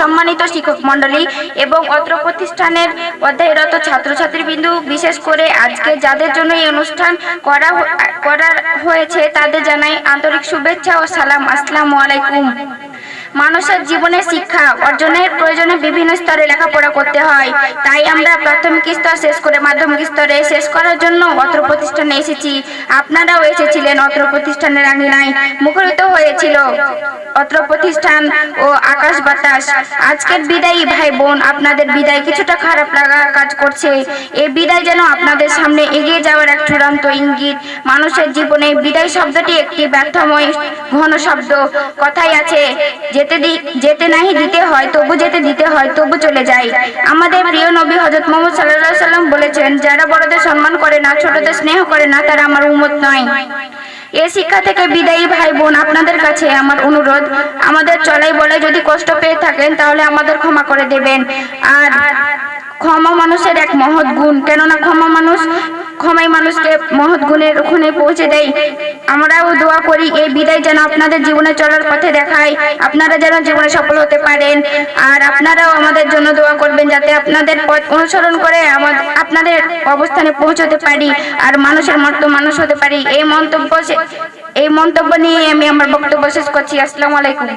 সম্মানিত শিক্ষক মণ্ডলী এবং অত্র প্রতিষ্ঠানের অধ্যায়রত ছাত্রছাত্রী বিন্দু বিশেষ করে আজকে যাদের জন্য এই অনুষ্ঠান করা করার করা হয়েছে, তাদের জানাই আন্তরিক শুভেচ্ছা ও সালাম। আসসালামু আলাইকুম। মানুষের জীবনে শিক্ষা অর্জনের প্রয়োজনে বিভিন্ন স্তরে লেখাপড়া করতে হয়। তাই আমরা প্রাথমিক স্তর শেষ করে মাধ্যমিক স্তরে শেষ করার জন্য অত্র প্রতিষ্ঠানে এসেছি। আপনারাও এসেছিলেন অত্র প্রতিষ্ঠানের আঙিনায়। মুখরিত হয়েছিল অত্র প্রতিষ্ঠান ও আকাশ বাতাস। আজকের বিদায়ী ভাই বোন আপনাদের বিদায় কিছুটা খারাপ লাগা কাজ করছে। এই বিদায় যেন আপনাদের সামনে এগিয়ে যাওয়ার এক চূড়ান্ত ইঙ্গিত। মানুষের জীবনে বিদায় শব্দটি একটি ব্যর্থময় ঘন শব্দ। কথাই আছে যেতে দি, যেতে নাহি দিতে হয়, তবু যেতে দিতে হয়, তবু চলে যায়। আমাদের প্রিয় নবী হজরত মোহাম্মদ সাল্লাহ সাল্লাম বলেছেন, যারা বড়দের সম্মান করে না, ছোটদের স্নেহ করে না, তারা আমার উম্মত নয়। এ শিক্ষা থেকে বিদায়ী ভাই বোন আপনাদের কাছে আমার অনুরোধ, আমাদের চলাই বলে যদি কষ্ট পেয়ে থাকেন, তাহলে আমাদের ক্ষমা করে দেবেন। আর ক্ষমা মানুষের এক মহৎ গুণ, কেননা ক্ষমা মানুষ ক্ষমাই মানুষকে মহৎ গুণের ওখানে পৌঁছে দেয় আমরাও দোয়া করি, এই বিদায় যেন আপনাদের জীবনে চলার পথে দেখায়। আপনারা যেন জীবনে সফল হতে পারেন। আর আপনারাও আমাদের জন্য দোয়া করবেন যাতে আপনাদের পথ অনুসরণ করে আপনাদের অবস্থানে পৌঁছতে পারি আর মানুষের মতো মানুষ হতে পারি। এই মন্তব্য এই মন্তব্য নিয়ে আমি আমার বক্তব্য শেষ করছি। আসসালামু আলাইকুম।